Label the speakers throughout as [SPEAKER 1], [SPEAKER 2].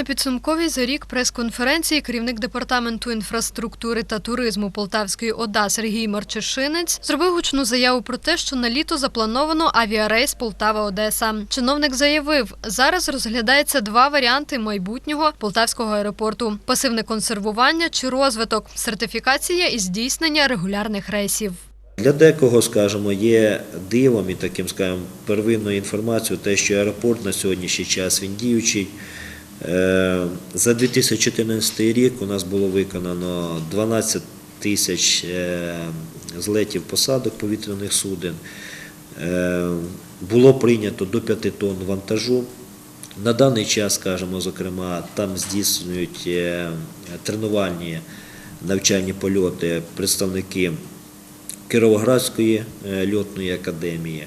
[SPEAKER 1] На підсумковій за рік прес-конференції керівник департаменту інфраструктури та туризму Полтавської ОДА Сергій Марчишинець зробив гучну заяву про те, що на літо заплановано авіарейс Полтава-Одеса. Чиновник заявив, зараз розглядається два варіанти майбутнього полтавського аеропорту: пасивне консервування чи розвиток, сертифікація і здійснення регулярних рейсів.
[SPEAKER 2] Для декого, скажімо, є дивом і таким, скажімо, первинною інформацією, те, що аеропорт на сьогоднішній час він діючий. Е, За 2014 рік у нас було виконано 12 тисяч е, злетів посадок повітряних суден. Е, Було прийнято до 5 тонн вантажу. На даний час, скажімо, зокрема, там здійснюють тренувальні навчальні польоти представники Кіровоградської е, льотної академії.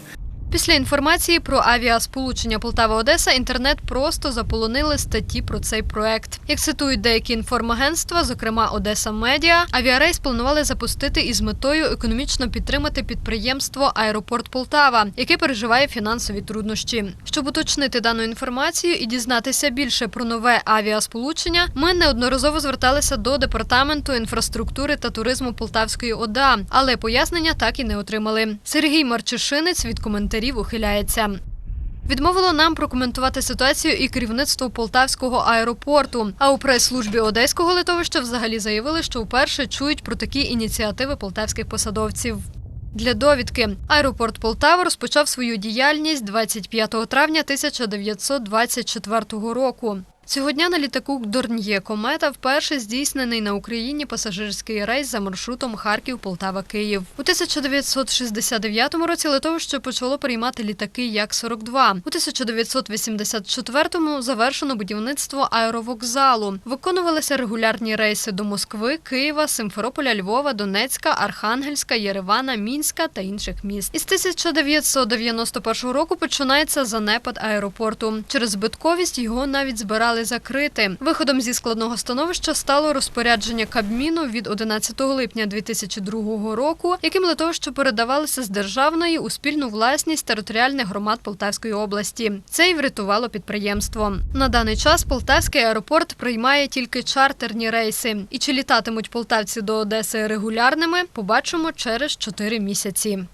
[SPEAKER 1] Після інформації про авіасполучення Полтава-Одеса інтернет просто заполонили статті про цей проект. Як цитують деякі інформагентства, зокрема Одеса Медіа, авіарейс планували запустити із метою економічно підтримати підприємство Аеропорт Полтава, яке переживає фінансові труднощі. Щоб уточнити дану інформацію і дізнатися більше про нове авіасполучення, ми неодноразово зверталися до департаменту інфраструктури та туризму Полтавської ОДА, але пояснення так і не отримали. Сергій Марчишинець від коментарів ухиляється. Відмовило нам прокоментувати ситуацію і керівництво Полтавського аеропорту. А у прес-службі Одеського литовища взагалі заявили, що вперше чують про такі ініціативи полтавських посадовців. Для довідки аеропорт Полтава розпочав свою діяльність 25 травня 1924 року. Цього дня на літаку Дорньє Комета вперше здійснений на Україні пасажирський рейс за маршрутом Харків-Полтава-Київ. У 1969 році литовище почало приймати літаки Як-42. У 1984-му завершено будівництво аеровокзалу. Виконувалися регулярні рейси до Москви, Києва, Симферополя, Львова, Донецька, Архангельська, Єревана, Мінська та інших міст. Із 1991 року починається занепад аеропорту. Через збитковість його навіть збирали закрити. Виходом зі складного становища стало розпорядження Кабміну від 11 липня 2002 року, яким литовище передавалося з державної у спільну власність територіальних громад Полтавської області. Це й врятувало підприємство. На даний час Полтавський аеропорт приймає тільки чартерні рейси. І чи літатимуть полтавці до Одеси регулярними, побачимо через 4 місяці.